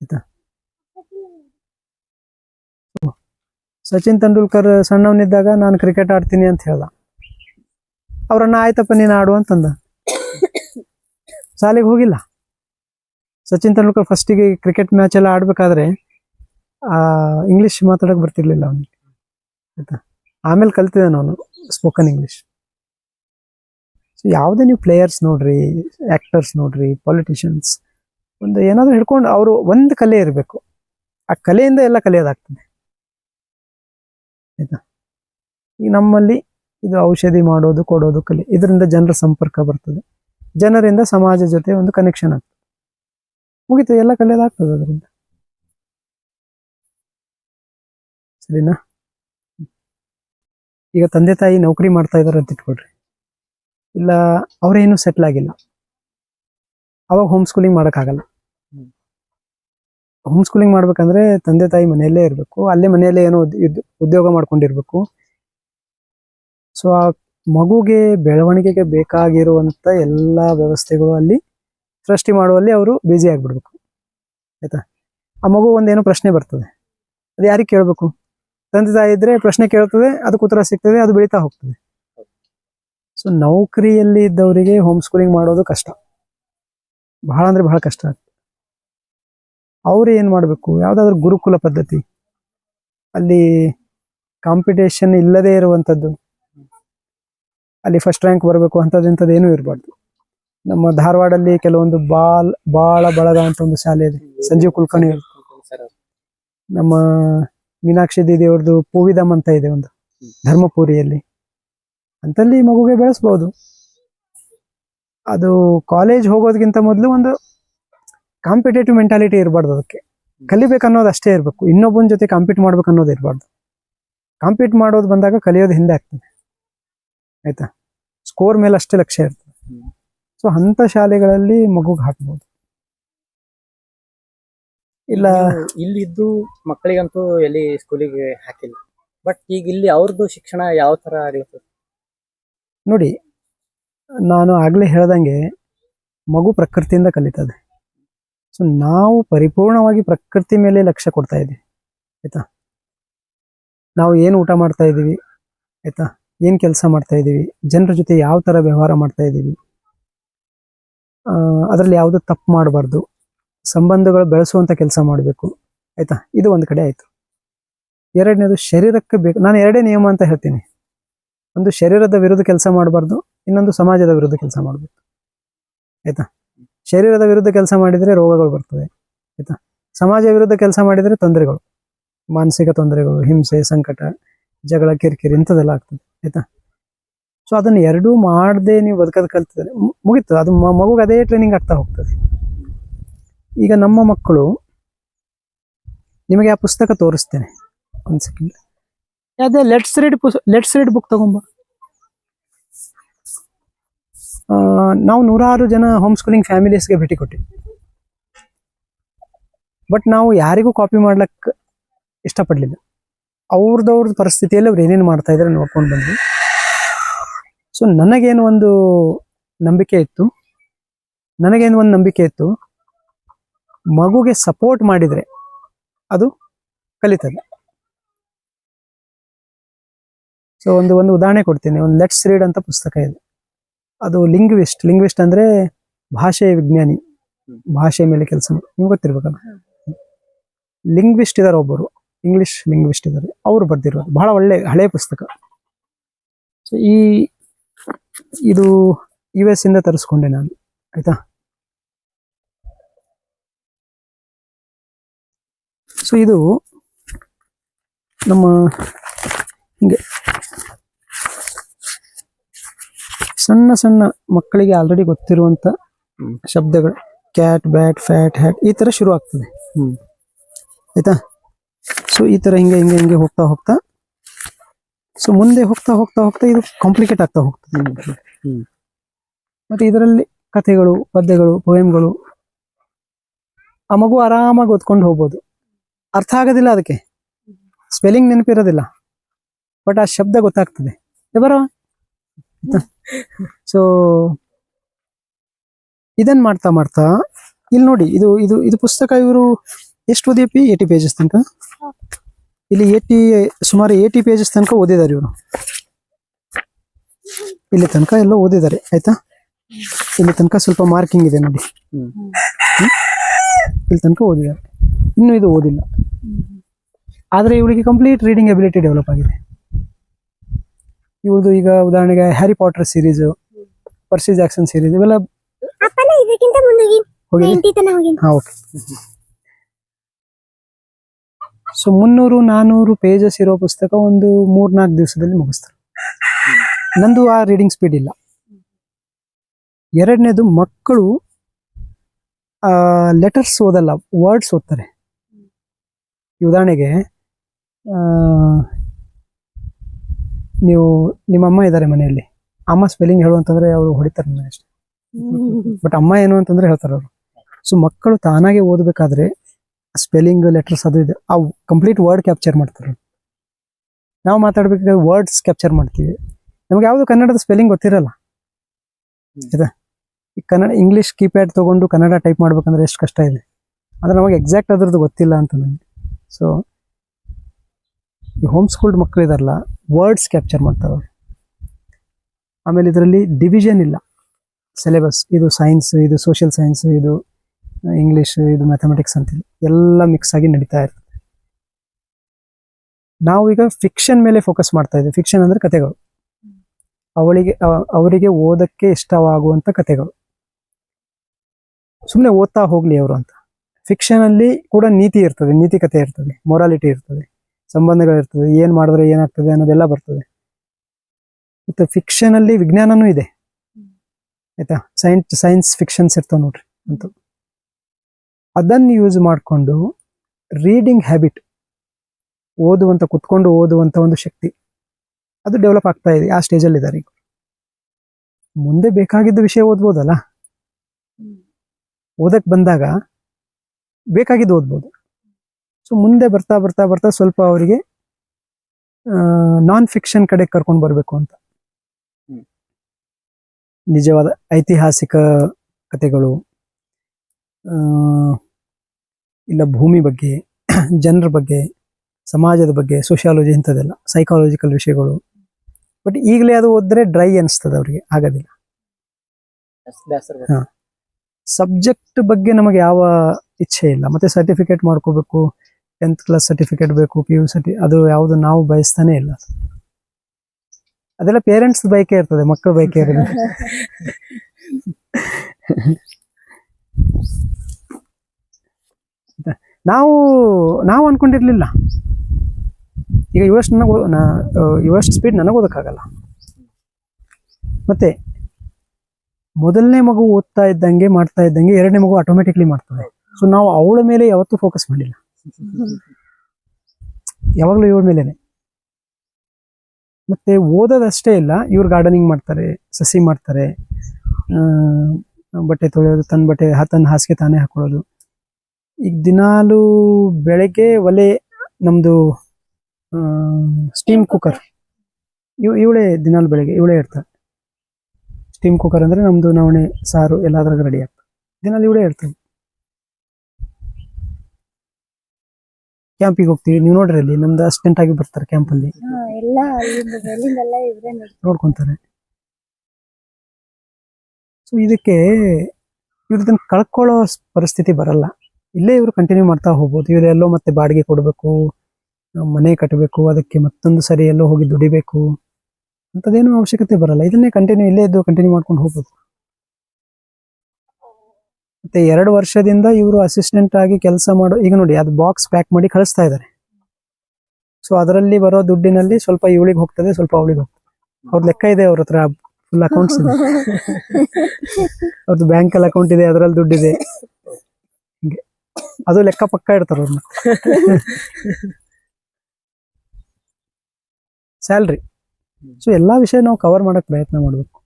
ಆಯ್ತಾ? ಸಚಿನ್ ತೆಂಡೂಲ್ಕರ್ ಸಣ್ಣವನಿದ್ದಾಗ ನಾನು ಕ್ರಿಕೆಟ್ ಆಡ್ತೀನಿ ಅಂತ ಹೇಳ್ದ. ಅವ್ರನ್ನ ಆಯ್ತಪ್ಪ ನೀನು ಆಡು ಅಂತಂದ. ಶಾಲೆಗೆ ಹೋಗಿಲ್ಲ. ಸಚಿನ್ ತೆಂಡೂಲ್ಕರ್ ಫಸ್ಟಿಗೆ ಕ್ರಿಕೆಟ್ ಮ್ಯಾಚ್ ಎಲ್ಲ ಆಡ್ಬೇಕಾದ್ರೆ, ಆ ಇಂಗ್ಲಿಷ್ ಮಾತಾಡಕ್ ಬರ್ತಿರ್ಲಿಲ್ಲ ಅವನಿಗೆ. ಆಯ್ತಾ? ಆಮೇಲೆ ಕಲ್ತಿದ್ದೆ ಅವನು ಸ್ಪೋಕನ್ ಇಂಗ್ಲಿಷ್ ಸೊ ಯಾವುದೇ ನೀವು ಪ್ಲೇಯರ್ಸ್ ನೋಡ್ರಿ ಆಕ್ಟರ್ಸ್ ನೋಡ್ರಿ ಪಾಲಿಟಿಷಿಯನ್ಸ್ ಒಂದು ಏನಾದ್ರು ಹಿಡ್ಕೊಂಡು ಅವರು ಒಂದು ಕಲೆ ಇರಬೇಕು. ಆ ಕಲೆಯಿಂದ ಎಲ್ಲ ಕಲಿಯೋದಾಗ್ತದೆ. ಆಯ್ತಾ? ಈಗ ನಮ್ಮಲ್ಲಿ ಇದು ಔಷಧಿ ಮಾಡೋದು, ಕೊಡೋದು, ಕಲೆ, ಇದರಿಂದ ಜನರ ಸಂಪರ್ಕ ಬರ್ತದೆ. ಜನರಿಂದ ಸಮಾಜ ಜೊತೆ ಒಂದು ಕನೆಕ್ಷನ್ ಆಗ್ತದೆ. ಮುಗೀತು, ಎಲ್ಲ ಕಲಿಯೋದಾಗ್ತದೆ ಅದರಿಂದ. ಸರಿನಾ? ಈಗ ತಂದೆ ತಾಯಿ ನೌಕರಿ ಮಾಡ್ತಾ ಇದಾರೆ ಅಂತ ಇಟ್ಕೊಳ್ರಿ. ಇಲ್ಲ ಅವರೇನು ಸೆಟ್ಲ್ ಆಗಿಲ್ಲ. ಅವಾಗ ಹೋಮ್ ಸ್ಕೂಲಿಂಗ್ ಮಾಡೋಕ್ಕಾಗಲ್ಲ. ಹೋಮ್ ಸ್ಕೂಲಿಂಗ್ ಮಾಡ್ಬೇಕಂದ್ರೆ ತಂದೆ ತಾಯಿ ಮನೆಯಲ್ಲೇ ಇರಬೇಕು. ಅಲ್ಲೇ ಮನೆಯಲ್ಲೇ ಏನೋ ಉದ್- ಉದ್ಯೋಗ ಮಾಡ್ಕೊಂಡಿರ್ಬೇಕು. ಸೊ ಆ ಮಗುಗೆ ಬೆಳವಣಿಗೆಗೆ ಬೇಕಾಗಿರುವಂಥ ಎಲ್ಲ ವ್ಯವಸ್ಥೆಗಳು ಅಲ್ಲಿ ಸೃಷ್ಟಿ ಮಾಡುವಲ್ಲಿ ಅವರು ಬ್ಯುಸಿ ಆಗಿಬಿಡ್ಬೇಕು. ಆಯಿತಾ? ಆ ಮಗು ಒಂದೇನೋ ಪ್ರಶ್ನೆ ಬರ್ತದೆ. ಅದು ಯಾರಿಗೆ ಕೇಳಬೇಕು? ತಂದೆ ತಾಯಿ ಇದ್ದರೆ ಪ್ರಶ್ನೆ ಕೇಳ್ತದೆ, ಅದಕ್ಕೆ ಉತ್ತರ ಸಿಗ್ತದೆ, ಅದು ಬೆಳೀತಾ ಹೋಗ್ತದೆ. ಸೊ ನೌಕರಿಯಲ್ಲಿ ಇದ್ದವರಿಗೆ ಹೋಮ್ ಸ್ಕೂಲಿಂಗ್ ಮಾಡೋದು ಕಷ್ಟ. ಬಹಳ ಅಂದ್ರೆ ಬಹಳ ಕಷ್ಟ ಆಗ್ತದೆ. ಅವ್ರು ಏನು ಮಾಡಬೇಕು? ಯಾವುದಾದ್ರೂ ಗುರುಕುಲ ಪದ್ಧತಿ. ಅಲ್ಲಿ ಕಾಂಪಿಟೇಷನ್ ಇಲ್ಲದೆ ಇರುವಂಥದ್ದು ಅಲ್ಲಿ ಫಸ್ಟ್ ರ್ಯಾಂಕ್ ಬರಬೇಕು ಅಂಥದ್ದು ಏನೂ ಇರಬಾರ್ದು. ನಮ್ಮ ಧಾರವಾಡಲ್ಲಿ ಕೆಲವೊಂದು ಬಾಲ್, ಬಾಳ ಬಳಗ ಅಂತ ಒಂದು ಶಾಲೆ ಇದೆ. ಸಂಜೀವ್ ಕುಲಕರ್ಣಿ ನಮ್ಮ ಮೀನಾಕ್ಷಿ ದೀದಿ ಅವ್ರದ್ದು ಪೂವಿದಮ್ ಅಂತ ಇದೆ ಒಂದು, ಧರ್ಮಪುರಿಯಲ್ಲಿ. ಅಂತಲ್ಲಿ ಮಗುಗೆ ಬೆಳೆಸ್ಬೋದು. ಅದು ಕಾಲೇಜ್ ಹೋಗೋದಕ್ಕಿಂತ ಮೊದಲು ಒಂದು ಕಾಂಪಿಟೇಟಿವ್ ಮೆಂಟಾಲಿಟಿ ಇರಬಾರ್ದು ಅದಕ್ಕೆ. ಕಲಿಬೇಕು ಅನ್ನೋದು ಅಷ್ಟೇ ಇರಬೇಕು. ಇನ್ನೊಬ್ಬನ ಜೊತೆ ಕಾಂಪೀಟ್ ಮಾಡ್ಬೇಕು ಅನ್ನೋದು ಇರಬಾರ್ದು. ಕಾಂಪೀಟ್ ಮಾಡೋದು ಬಂದಾಗ ಕಲಿಯೋದು ಹಿಂದೆ ಆಗ್ತದೆ. ಆಯ್ತಾ? ಸ್ಕೋರ್ ಮೇಲೆ ಅಷ್ಟೇ ಲಕ್ಷ್ಯ ಇರ್ತದೆ. ಸೊ ಅಂಥ ಶಾಲೆಗಳಲ್ಲಿ ಮಗುಗೆ ಹಾಕ್ಬೋದು. ಇಲ್ಲ. ಇಲ್ಲಿದ್ದು ಮಕ್ಕಳಿಗಂತೂ ಎಲ್ಲಿ ಸ್ಕೂಲಿಗೆ ಹಾಕಿಲ್ಲ. ಬಟ್ ಈಗ ಇಲ್ಲಿ ಅವ್ರದ್ದು ಶಿಕ್ಷಣ ಯಾವ ತರ ಆಗ್ಲತ್ತದ ನೋಡಿ ನಾನು ಆಗಲೇ ಹೇಳ್ದಂಗೆ ಮಗು ಪ್ರಕೃತಿಯಿಂದ ಕಲಿತದೆ ಸೊ ನಾವು ಪರಿಪೂರ್ಣವಾಗಿ ಪ್ರಕೃತಿ ಮೇಲೆ ಲಕ್ಷ್ಯ ಕೊಡ್ತಾ ಇದ್ದೀವಿ. ಆಯ್ತಾ? ನಾವು ಏನು ಊಟ ಮಾಡ್ತಾ ಇದ್ದೀವಿ? ಆಯ್ತಾ? ಏನು ಕೆಲಸ ಮಾಡ್ತಾ ಇದ್ದೀವಿ ಜನರ ಜೊತೆ ಯಾವ ಥರ ವ್ಯವಹಾರ ಮಾಡ್ತಾ ಇದ್ದೀವಿ ಅದರಲ್ಲಿ ಯಾವುದು ತಪ್ಪು ಮಾಡಬಾರ್ದು. ಸಂಬಂಧಗಳು ಬೆಳೆಸುವಂಥ ಕೆಲಸ ಮಾಡಬೇಕು. ಆಯ್ತಾ? ಇದು ಒಂದು ಕಡೆ ಆಯಿತು. ಎರಡನೇದು ಶರೀರಕ್ಕೆ ಬೇಕು, ನಾನು ಎರಡೇ ನಿಯಮ ಅಂತ ಹೇಳ್ತೀನಿ. ಒಂದು ಶರೀರದ ವಿರುದ್ಧ ಕೆಲಸ ಮಾಡಬಾರ್ದು, ಇನ್ನೊಂದು ಸಮಾಜದ ವಿರುದ್ಧ ಕೆಲಸ ಮಾಡಬೇಕು. ಆಯಿತಾ? ಶರೀರದ ವಿರುದ್ಧ ಕೆಲಸ ಮಾಡಿದರೆ ರೋಗಗಳು ಬರ್ತವೆ ಆಯ್ತಾ? ಸಮಾಜ ವಿರುದ್ಧ ಕೆಲಸ ಮಾಡಿದರೆ ತೊಂದರೆಗಳು. ಮಾನಸಿಕ ತೊಂದರೆಗಳು, ಹಿಂಸೆ, ಸಂಕಟ, ಜಗಳ, ಕಿರಿಕಿರಿ ಇಂಥದ್ದೆಲ್ಲ ಆಗ್ತದೆ. ಆಯ್ತಾ? ಸೊ ಅದನ್ನು ಎರಡೂ ಮಾಡದೆ ನೀವು ಬದುಕೋದು ಕಲ್ತಿದ್ರೆ ಮುಗೀತು. ಅದು ಮಗುಗೆ ಅದೇ ಟ್ರೈನಿಂಗ್ ಆಗ್ತಾ ಹೋಗ್ತದೆ. ಈಗ ನಮ್ಮ ಮಕ್ಕಳು ನಿಮಗೆ ಆ ಪುಸ್ತಕ ತೋರಿಸ್ತೇನೆ. ಒಂದು ಸೆಕೆಂಡ್ ಅದೇ ಲೆಟ್ಸ್ ರೀಡ್ ಪುಸ್ ಲೆಟ್ಸ್ ರೀಡ್ ಬುಕ್ ತಗೊಂಬ. ನಾವು ನೂರಾರು ಜನ ಹೋಮ್ ಸ್ಕೂಲಿಂಗ್ ಫ್ಯಾಮಿಲೀಸ್ಗೆ ಭೇಟಿ ಕೊಟ್ಟಿವಿ ಬಟ್ ನಾವು ಯಾರಿಗೂ ಕಾಪಿ ಮಾಡ್ಲಿಕ್ಕೆ ಇಷ್ಟಪಡಲಿಲ್ಲ. ಅವ್ರದ್ದವ್ರದ್ದು ಪರಿಸ್ಥಿತಿಯಲ್ಲಿ ಅವ್ರು ಏನೇನು ಮಾಡ್ತಾ ಇದ್ದಾರೆ ನೋಡ್ಕೊಂಡು ಬಂದ್ವಿ. ಸೊ ನನಗೇನು ಒಂದು ನಂಬಿಕೆ ಇತ್ತು. ನನಗೇನು ಒಂದು ನಂಬಿಕೆ ಇತ್ತು. ಮಗುಗೆ ಸಪೋರ್ಟ್ ಮಾಡಿದರೆ ಅದು ಕಲಿತದೆ ಸೊ ಒಂದು ಒಂದು ಉದಾಹರಣೆ ಕೊಡ್ತೀನಿ. ಒಂದು ಲೆಟ್ಸ್ ರೀಡ್ ಅಂತ ಪುಸ್ತಕ ಇದೆ. ಅದು ಲಿಂಗ್ವಿಸ್ಟ್ ಲಿಂಗ್ವಿಸ್ಟ್ ಅಂದ್ರೆ ಭಾಷೆ ವಿಜ್ಞಾನಿ. ಭಾಷೆ ಮೇಲೆ ಕೆಲಸ ನಿಮ್ಗೆ ಗೊತ್ತಿರ್ಬೇಕಲ್ಲ? ಲಿಂಗ್ವಿಸ್ಟ್ ಇದಾರೆ ಒಬ್ಬರು ಇಂಗ್ಲಿಷ್ ಲಿಂಗ್ವಿಸ್ಟ್ ಇದ್ದಾರೆ ಅವರು ಬರ್ದಿರೋದು. ಬಹಳ ಒಳ್ಳೆ ಹಳೆ ಪುಸ್ತಕ. ಸೊ ಈ ಇದು ಯು ಎಸ್ ಇಂದ ತರಿಸ್ಕೊಂಡೆ ನಾನು. ಆಯ್ತಾ? ಸೊ ಇದು ನಮ್ಮ ಹಿಂಗೆ ಸಣ್ಣ ಸಣ್ಣ ಮಕ್ಕಳಿಗೆ ಆಲ್ರೆಡಿ ಗೊತ್ತಿರುವಂತ ಹ್ಮ್. ಶಬ್ದಗಳು. ಕ್ಯಾಟ್ ಬ್ಯಾಟ್ ಫ್ಯಾಟ್ ಹ್ಯಾಟ್ ಈ ತರ ಶುರು ಆಗ್ತದೆ. ಹ್ಮ್. ಆಯ್ತಾ? ಸೊ ಈ ತರ ಹಿಂಗೆ ಹಿಂಗೆ ಹಿಂಗೆ ಹೋಗ್ತಾ ಹೋಗ್ತಾ. ಸೊ ಮುಂದೆ ಹೋಗ್ತಾ ಹೋಗ್ತಾ ಹೋಗ್ತಾ ಇದು ಕಾಂಪ್ಲಿಕೇಟ್ ಆಗ್ತಾ ಹೋಗ್ತದೆ ಮತ್ತೆ ಇದರಲ್ಲಿ ಕಥೆಗಳು ಪದ್ಯಗಳು ಪೊಯಮ್ಗಳು ಆ ಮಗು ಆರಾಮಾಗಿ ಓದ್ಕೊಂಡು ಹೋಗ್ಬೋದು. ಅರ್ಥ ಆಗೋದಿಲ್ಲ ಅದಕ್ಕೆ. ಸ್ಪೆಲ್ಲಿಂಗ್ ನೆನಪಿರೋದಿಲ್ಲ. ಬಟ್ ಆ ಶಬ್ದ ಗೊತ್ತಾಗ್ತದೆ. ಬರೋ. ಸೊ ಇದನ್ ಮಾಡ್ತಾ ಮಾಡ್ತಾ ಇಲ್ಲಿ ನೋಡಿ ಇದು ಇದು ಇದು ಪುಸ್ತಕ ಇವರು ಎಷ್ಟು ಓದಿಯಪ್ಪಿ ಏಟಿ ಪೇಜಸ್ ತನಕ? ಇಲ್ಲಿ ಏಟಿ ಸುಮಾರು ಏಟಿ ಪೇಜಸ್ ತನಕ ಓದಿದ್ದಾರೆ ಇವರು. ಇಲ್ಲಿ ತನಕ ಎಲ್ಲ ಓದಿದ್ದಾರೆ ಆಯ್ತಾ? ಇಲ್ಲಿ ತನಕ ಸ್ವಲ್ಪ ಮಾರ್ಕಿಂಗ್ ಇದೆ ನೋಡಿ? ಇಲ್ಲಿ ತನಕ ಓದಿದ್ದಾರೆ. ಇನ್ನು ಇದು ಓದಿಲ್ಲ. ಆದ್ರೆ ಇವಳಿಗೆ ಕಂಪ್ಲೀಟ್ ರೀಡಿಂಗ್ ಎಬಿಲಿಟಿ ಡೆವಲಪ್ ಆಗಿದೆ. ಇವಳದು ಈಗ ಉದಾಹರಣೆಗೆ Harry Potter series Percy Jackson series ಇವೆಲ್ಲ ಹೋಗಿ. ಹಾ ಓಕೆ ಸೊ ಮುನ್ನೂರು ನಾನೂರು ಪೇಜಸ್ ಇರೋ ಪುಸ್ತಕ ಒಂದು ಮೂರ್ನಾಲ್ಕು ದಿವಸದಲ್ಲಿ ಮುಗಿಸ್ತಾರೆ. ನಂದು ಆ ರೀಡಿಂಗ್ ಸ್ಪೀಡ್ ಇಲ್ಲ. ಎರಡನೇದು ಮಕ್ಕಳು ಲೆಟರ್ಸ್ ಓದಲ್ಲ ವರ್ಡ್ಸ್ ಓದ್ತಾರೆ. ಉದಾಹರಣೆಗೆ ಆ, ನೀವು ನಿಮ್ಮ ಅಮ್ಮ ಇದ್ದಾರೆ ಮನೆಯಲ್ಲಿ. ಅಮ್ಮ ಸ್ಪೆಲ್ಲಿಂಗ್ ಹೇಳು ಅಂತಂದ್ರೆ ಅವರು ಹೊಡಿತಾರೆ ನನಗೆ ಅಷ್ಟೇ. ಬಟ್ ಅಮ್ಮ ಏನು ಅಂತಂದ್ರೆ ಹೇಳ್ತಾರೆ ಅವರು. ಸೊ ಮಕ್ಕಳು ತಾನಾಗೆ ಓದಬೇಕಾದ್ರೆ ಸ್ಪೆಲ್ಲಿಂಗ್ ಲೆಟರ್ಸ್ ಅದು ಇದೆ ಆ ಕಂಪ್ಲೀಟ್ ವರ್ಡ್ ಕ್ಯಾಪ್ಚರ್ ಮಾಡ್ತಾರೆ. ನಾವು ಮಾತಾಡ್ಬೇಕಾದ್ರೆ ವರ್ಡ್ಸ್ ಕ್ಯಾಪ್ಚರ್ ಮಾಡ್ತೀವಿ. ನಮ್ಗೆ ಯಾವುದು ಕನ್ನಡದ ಸ್ಪೆಲ್ಲಿಂಗ್ ಗೊತ್ತಿರಲ್ಲ. ಇದೆ. ಈ ಕನ್ನಡ ಇಂಗ್ಲೀಷ್ ಕೀಪ್ಯಾಡ್ ತೊಗೊಂಡು ಕನ್ನಡ ಟೈಪ್ ಮಾಡ್ಬೇಕಂದ್ರೆ ಎಷ್ಟು ಕಷ್ಟ ಇದೆ. ಅಂದ್ರೆ ನಮಗೆ ಎಕ್ಸಾಕ್ಟ್ ಅದ್ರದ್ದು ಗೊತ್ತಿಲ್ಲ ಅಂತ ನನಗೆ ಸೊ ಈ ಹೋಮ್ ಸ್ಕೂಲ್ಡ್ ಮಕ್ಕಳು ಇದಾರಲ್ಲ ವರ್ಡ್ಸ್ ಕ್ಯಾಪ್ಚರ್ ಮಾಡ್ತಾರೆ ಆಮೇಲೆ ಇದರಲ್ಲಿ ಡಿವಿಷನ್ ಇಲ್ಲ. ಸಿಲೆಬಸ್ ಇದು ಸೈನ್ಸ್ ಇದು ಸೋಷಿಯಲ್ ಸೈನ್ಸ್ ಇದು ಇಂಗ್ಲಿಷ್ ಇದು ಮ್ಯಾಥಮೆಟಿಕ್ಸ್ ಅಂತೇಳಿ ಎಲ್ಲ ಮಿಕ್ಸ್ ಆಗಿ ನಡೀತಾ ಇರ್ತದೆ ನಾವು ಈಗ ಫಿಕ್ಷನ್ ಮೇಲೆ ಫೋಕಸ್ ಮಾಡ್ತಾ ಇದ್ದೀವಿ ಫಿಕ್ಷನ್ ಅಂದರೆ ಕಥೆಗಳು ಅವಳಿಗೆ ಅವರಿಗೆ ಓದಕ್ಕೆ ಇಷ್ಟವಾಗುವಂಥ ಕಥೆಗಳು ಸುಮ್ಮನೆ ಓದ್ತಾ ಹೋಗಲಿ ಅವರು ಅಂತ. ಫಿಕ್ಷನಲ್ಲಿ ಕೂಡ ನೀತಿ ಇರ್ತದೆ. ನೀತಿ ಕಥೆ ಇರ್ತದೆ. ಮೊರಾಲಿಟಿ ಇರ್ತದೆ. ಸಂಬಂಧಗಳಿರ್ತದೆ ಏನು ಮಾಡಿದ್ರೆ ಏನಾಗ್ತದೆ ಅನ್ನೋದೆಲ್ಲ ಬರ್ತದೆ. ಮತ್ತು ಫಿಕ್ಷನಲ್ಲಿ ವಿಜ್ಞಾನನೂ ಇದೆ. ಆಯಿತಾ? ಸೈನ್ಸ್ ಸೈನ್ಸ್ ಫಿಕ್ಷನ್ಸ್ ಇರ್ತಾವೆ ನೋಡ್ರಿ ಅಂತ. ಅದನ್ನು ಯೂಸ್ ಮಾಡಿಕೊಂಡು ರೀಡಿಂಗ್ ಹ್ಯಾಬಿಟ್ ಓದುವಂಥ ಕುತ್ಕೊಂಡು ಓದುವಂಥ ಒಂದು ಶಕ್ತಿ ಅದು ಡೆವಲಪ್ ಆಗ್ತಾ ಇದೆ ಆ ಸ್ಟೇಜಲ್ಲಿ ಇದ್ದಾರೆ ಈಗ. ಮುಂದೆ ಬೇಕಾಗಿದ್ದ ವಿಷಯ ಓದ್ಬೋದಲ್ಲ? ಓದಕ್ಕೆ ಬಂದಾಗ ಬೇಕಾಗಿದ್ದು ಓದ್ಬೋದು. ಸೊ ಮುಂದೆ ಬರ್ತಾ ಬರ್ತಾ ಬರ್ತಾ ಸ್ವಲ್ಪ ಅವರಿಗೆ ನಾನ್ ಫಿಕ್ಷನ್ ಕಡೆ ಕರ್ಕೊಂಡು ಬರಬೇಕು ಅಂತ. ನಿಜವಾದ ಐತಿಹಾಸಿಕ ಕಥೆಗಳು ಇಲ್ಲ ಭೂಮಿ ಬಗ್ಗೆ ಜನರ ಬಗ್ಗೆ ಸಮಾಜದ ಬಗ್ಗೆ ಸೋಷಿಯಾಲಜಿ ಇಂಥದ್ದೆಲ್ಲ ಸೈಕಾಲಜಿಕಲ್ ವಿಷಯಗಳು. ಬಟ್ ಈಗಲೇ ಅದು ಓದಿದ್ರೆ ಡ್ರೈ ಅನಿಸ್ತದೆ ಅವರಿಗೆ ಆಗೋದಿಲ್ಲ. ಹಾ. ಸಬ್ಜೆಕ್ಟ್ ಬಗ್ಗೆ ನಮಗೆ ಯಾವ ಇಚ್ಛೆ ಇಲ್ಲ. ಮತ್ತೆ ಸರ್ಟಿಫಿಕೇಟ್ ಮಾಡ್ಕೋಬೇಕು ಟೆಂತ್ ಕ್ಲಾಸ್ ಸರ್ಟಿಫಿಕೇಟ್ ಬೇಕು ಪಿ ಯು ಸರ್ಟಿ ಅದು ಯಾವುದು ನಾವು ಬಯಸ್ತಾನೆ ಇಲ್ಲ. ಅದೆಲ್ಲ ಪೇರೆಂಟ್ಸ್ ಬೈಕೆ ಇರ್ತದೆ ಮಕ್ಕಳು ಬೈಕೆ ಇರ್ತದೆ ನಾವು ನಾವು ಅನ್ಕೊಂಡಿರ್ಲಿಲ್ಲ. ಈಗ ಇವಷ್ಟು ನನಗೆ ನಾ ಇವಷ್ಟು ಸ್ಪೀಡ್ ನನಗೆ ಓದೋಕ್ಕಾಗಲ್ಲ. ಮತ್ತೆ, ಮೊದಲನೇ ಮಗು ಓದ್ತಾ ಇದ್ದಂಗೆ ಮಾಡ್ತಾ ಇದ್ದಂಗೆ ಎರಡನೇ ಮಗು ಆಟೋಮೆಟಿಕ್ಲಿ ಮಾಡ್ತದೆ. ಸೊ ನಾವು ಅವಳ ಮೇಲೆ ಯಾವತ್ತೂ ಫೋಕಸ್ ಮಾಡಿಲ್ಲ. ಯಾವಾಗಲೂ ಇವಳ ಮೇಲೇನೆ. ಮತ್ತೆ ಓದೋದಷ್ಟೇ ಇಲ್ಲ. ಇವ್ರು ಗಾರ್ಡನಿಂಗ್ ಮಾಡ್ತಾರೆ, ಸಸಿ ಮಾಡ್ತಾರೆ. ಬಟ್ಟೆ ತೊಳೆಯೋದು, ತನ್ನ ಬಟ್ಟೆ, ತನ್ನ ಹಾಸಿಗೆ ತಾನೇ ಹಾಕೊಳ್ಳೋದು. ಈಗ ದಿನಾಲು ಬೆಳಗ್ಗೆ ಒಲೆ ನಮ್ದು ಸ್ಟೀಮ್ ಕುಕ್ಕರ್ ಇವು ಇವಳೇ ದಿನಾಲು ಬೆಳಗ್ಗೆ ಇವಳೇ ಇರ್ತಾರೆ ಸ್ಟೀಮ್ ಕುಕ್ಕರ್ ಅಂದ್ರೆ ನಮ್ಮದು ನವಣೆ ಸಾರು ಎಲ್ಲಾದ್ರಾಗ ರೆಡಿ ಆಗ್ತದೆ. ದಿನಾಲು ಇವಳೇ ಇರ್ತಾರೆ ಕ್ಯಾಂಪಿಗೆ ಹೋಗ್ತೀವಿ. ನೀವು ನೋಡ್ರಿ ಅಲ್ಲಿ ನಮ್ದು ಅಸಿಸ್ಟೆಂಟ್ ಆಗಿ ಬರ್ತಾರೆ ಕ್ಯಾಂಪಲ್ಲಿ ನೋಡ್ಕೊಂತಾರೆ. ಸೊ ಇದಕ್ಕೆ ಇವ್ರದನ್ನ ಕಳ್ಕೊಳ್ಳೋ ಪರಿಸ್ಥಿತಿ ಬರಲ್ಲ. ಇಲ್ಲೇ ಇವರು ಕಂಟಿನ್ಯೂ ಮಾಡ್ತಾ ಹೋಗ್ಬೋದು. ಇವ್ರು ಎಲ್ಲೋ ಮತ್ತೆ ಬಾಡಿಗೆ ಕೊಡಬೇಕು ಮನೆ ಕಟ್ಟಬೇಕು ಅದಕ್ಕೆ ಮತ್ತೊಂದು ಸರಿ ಎಲ್ಲೋ ಹೋಗಿ ದುಡಿಬೇಕು ಅಂಥದ್ದೇನು ಅವಶ್ಯಕತೆ ಬರಲ್ಲ. ಇದನ್ನೇ ಕಂಟಿನ್ಯೂ ಇಲ್ಲೇ ಇದ್ದು ಕಂಟಿನ್ಯೂ ಮಾಡ್ಕೊಂಡು ಹೋಗ್ಬೋದು. ಮತ್ತೆ ಎರಡು ವರ್ಷದಿಂದ ಇವರು ಅಸಿಸ್ಟೆಂಟ್ ಆಗಿ ಕೆಲಸ ಮಾಡೋ ಈಗ ನೋಡಿ ಅದು ಬಾಕ್ಸ್ ಪ್ಯಾಕ್ ಮಾಡಿ ಕಳಿಸ್ತಾ ಇದ್ದಾರೆ ಸೊ ಅದರಲ್ಲಿ ಬರೋ ದುಡ್ಡಿನಲ್ಲಿ ಸ್ವಲ್ಪ ಇವಳಿಗೆ ಹೋಗ್ತದೆ ಸ್ವಲ್ಪ ಅವಳಿಗೆ ಹೋಗ್ತದೆ. ಅವ್ರ ಲೆಕ್ಕ ಇದೆ ಅವ್ರ ಹತ್ರ ಫುಲ್ ಅಕೌಂಟ್ಸ್ ಇದೆ. ಅವ್ರದ್ದು ಬ್ಯಾಂಕಲ್ಲಿ ಅಕೌಂಟ್ ಇದೆ ಅದರಲ್ಲಿ ದುಡ್ಡಿದೆ. ಅದು ಲೆಕ್ಕ ಪಕ್ಕ ಇಡ್ತಾರ ಅವ್ರನ್ನ. ಸ್ಯಾಲ್ರಿ ಸೊ ಎಲ್ಲಾ ವಿಷಯ ನಾವು ಕವರ್ ಮಾಡಕ್ ಪ್ರಯತ್ನ ಮಾಡಬೇಕು.